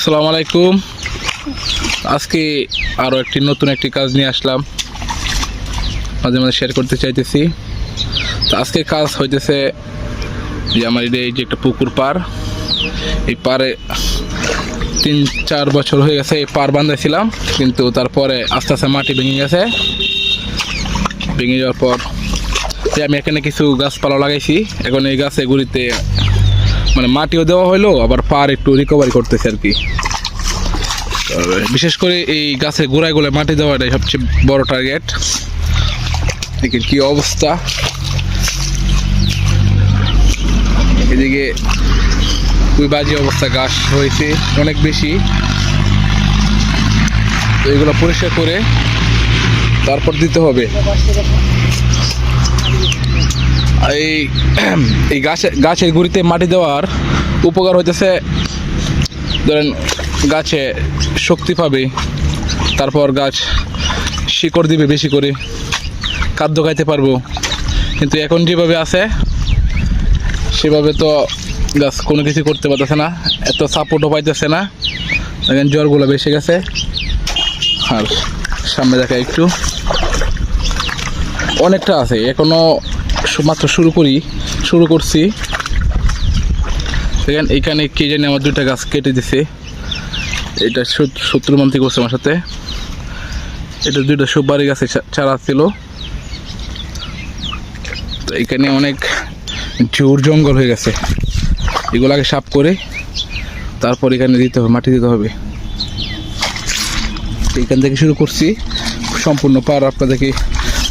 আসসালামু আলাইকুম। আজকে আরও একটি নতুন একটি কাজ নিয়ে আসলাম। মাঝে মাঝে শেয়ার করতে চাইতেছি। তো আজকে কাজ হইতেছে যে আমার এই যে একটা পুকুর পার, এই পারে তিন চার বছর হয়ে গেছে এই পার বান্ধাইছিলাম কিন্তু তারপরে আস্তে আস্তে মাটি ভেঙে গেছে। ভেঙে যাওয়ার পর আমি এখানে কিছু গাছপালা লাগাইছি। এখন এই গাছে গুড়িতে মানে মাটিও দেওয়া হলো আবার পার একটু রিকভারি করতেছে আর কি। বিশেষ করে এই গাছের গোড়ায় গোড়ায় মাটি দেওয়াটাই সবচেয়ে বড় টার্গেট দেখেন কি অবস্থা। এদিকে খুবই বাজে অবস্থা গাছ হয়েছে অনেক বেশি। এগুলো পরিষ্কার করে তারপর দিতে হবে। এই এই গাছে গাছের গুড়িতে মাটি দেওয়ার উপকার হইতেছে, ধরেন গাছে শক্তি পাবে, তারপর গাছ শিকড় দিবে বেশি করে, খাদ্য খাইতে পারব। কিন্তু এখন যেভাবে আছে, সেভাবে তো গাছ কোনো কিছু করতে পারতেছে না, এত সাপোর্টও পাইতেছে না। দেখেন জ্বরগুলো বেশি গেছে। আর সামনে দেখা একটু। অনেকটা আছে, এখনও সু- মাত্র শুরু করি, শুরু করছি। দেখেন, এখানে কে জানি আমার দুইটা গাছ কেটে দিছে। এটা শত- শত্রু মন্ত্রী করছে আমার সাথে। এটা দুইটা সুপারি গাছে চারা ছিল। তো এখানে অনেক জোর জঙ্গল হয়ে গেছে। এগুলো আগে সাফ করে তারপর এখানে দিতে হবে, মাটি দিতে হবে। এখান থেকে শুরু করছি। সম্পূর্ণ পার আপনাদেরকে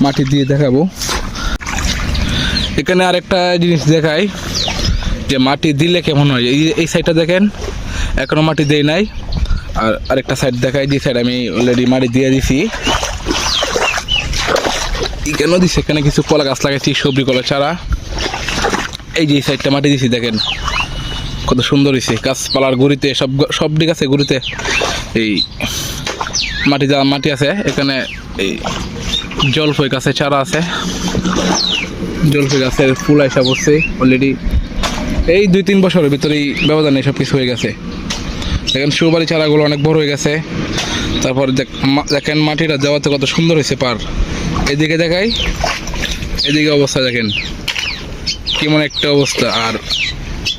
মাটি দিয়ে দেখাবো। এখানে আরেকটা জিনিস দেখাই, যে মাটি দিলে কেমন হয়? এই এই সাইডটা দেখেন, এখনও মাটি দেই নাই। আর আরেকটা সাইড দেখাই, যে সাইড আমি অলরেডি মাটি দিয়ে দিছি। কেন দিছি? এখানে কিছু কলা গাছ লাগাইছি, সবজি কলা চারা। এই যে এই সাইডটা মাটি দিছি, দেখেন। কত সুন্দর হয়েছে গাছপালার গুড়িতে, সব সব দিক আছে গুড়িতে এই মাটি যা মাটি আছে। এখানে এই জলফই গাছে চারা আছে। জলফি গাছের ফুল আইসা পড়ছে অলরেডি এই দুই তিন বছরের ভিতরেই ব্যবধানে সব কিছু হয়ে গেছে। দেখেন সুবারি চারাগুলো অনেক বড় হয়ে গেছে। তারপর দেখেন, মাটিটা যাওয়াতে কত সুন্দর হয়েছে পার। এদিকে দেখাই, এদিকে অবস্থা দেখেন। কেমন একটা অবস্থা। আর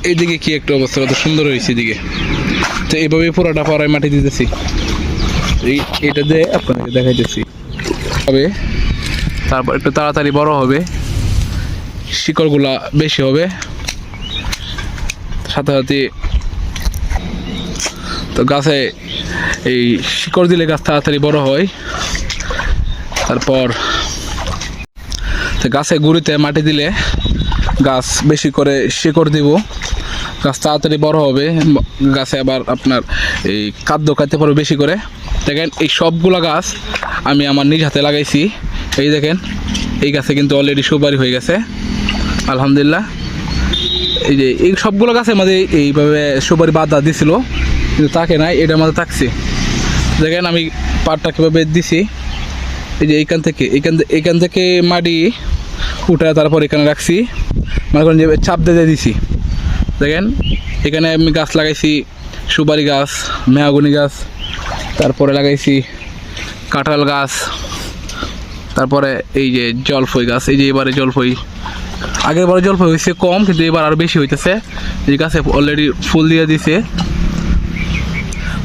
এইদিকে কি একটা অবস্থা, কত সুন্দর হয়েছে এদিকে। তো এইভাবে পুরোটা পাড়ায় মাটি দিতেছি। এই, এটা দিয়ে আপনাকে দেখাইতেছি। হবে তারপর একটু তাড়াতাড়ি বড় হবে। শিকড়গুলা বেশি হবে। সাথে সাথে তো গাছে এই শিকড় দিলে গাছ তাড়াতাড়ি বড় হয়। তারপর গাছে গুঁড়িতে মাটি দিলে গাছ বেশি করে শিকড় দিব। গাছ তাড়াতাড়ি বড় হবে। গাছে আবার আপনার এই খাদ্য খাইতে পারবে বেশি করে। দেখেন এই সবগুলা গাছ আমি আমার নিজ হাতে লাগাইছি। এই দেখেন, এই গাছে কিন্তু অলরেডি সুপারি হয়ে গেছে। আলহামদুলিল্লাহ। এই যে, এই সবগুলো গাছের মাঝে এইভাবে সুপারি বাধা দিছিল, কিন্তু তাকে নাই, এটার মাঝে থাকছে। দেখেন আমি পাটটা কীভাবে দিছি। এই যে এইখান থেকে, এইখান এইখান থেকে মাটি উঠে তারপর এখানে রাখছি। মনে করেন যে চাপ দিয়ে দিছি। দেখেন, এখানে আমি গাছ লাগাইছি, সুপারি গাছ মেহাগুনি গাছ, তারপরে লাগাইছি কাঁঠাল গাছ, তারপরে এই যে জলফই গাছ, এই যে এবারে জলফই। আগের বারে জলফই হয়েছে কম, কিন্তু এবার আরও বেশি হইতেছে। এই গাছে অলরেডি ফুল দিয়ে দিছে।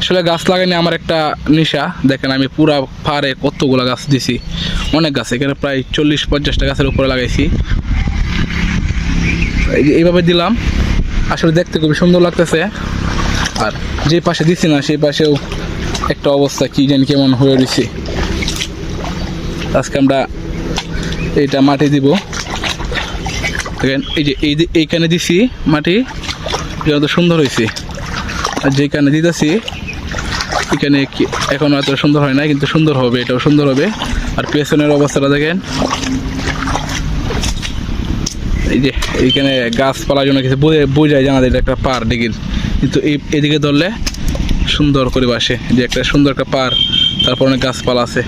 আসলে গাছ লাগাইনি আমার একটা নেশা। দেখেন আমি পুরা পাহাড়ে কতগুলো গাছ দিছি। অনেক গাছ, এখানে প্রায় চল্লিশ, পঞ্চাশটা গাছের উপরে লাগাইছি। এই যে এইভাবে দিলাম। আসলে দেখতে খুবই সুন্দর লাগতেছে। আর যে পাশে দিছি না, সেই পাশেও একটা অবস্থা কি জানি কেমন হয়ে রয়েছে আজকে আমরা এটা মাটি দিব। দেখেন, এই যে এই যে- এইখানে দিছি মাটি, যত সুন্দর হয়েছে আর যেখানে দিতেছি, এখানে এখনও এত সুন্দর হয় না কিন্তু সুন্দর হবে, এটাও সুন্দর হবে। আর পেছনের অবস্থাটা দেখেন। এই যে এইখানে গাছপালার জন্য কিছু বোঝে বোঝায় জানা যায় একটা পার ডিগির কিন্তু এই, এদিকে ধরলে সুন্দর করে বাসে, যে একটা সুন্দর একটা পার তারপর অনেক গাছপালা আছে।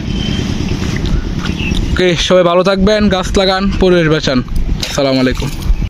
ওকে, সবাই ভালো থাকবেন, গাছ লাগান, পরিবেশ বাঁচান। আসসালামু আলাইকুম।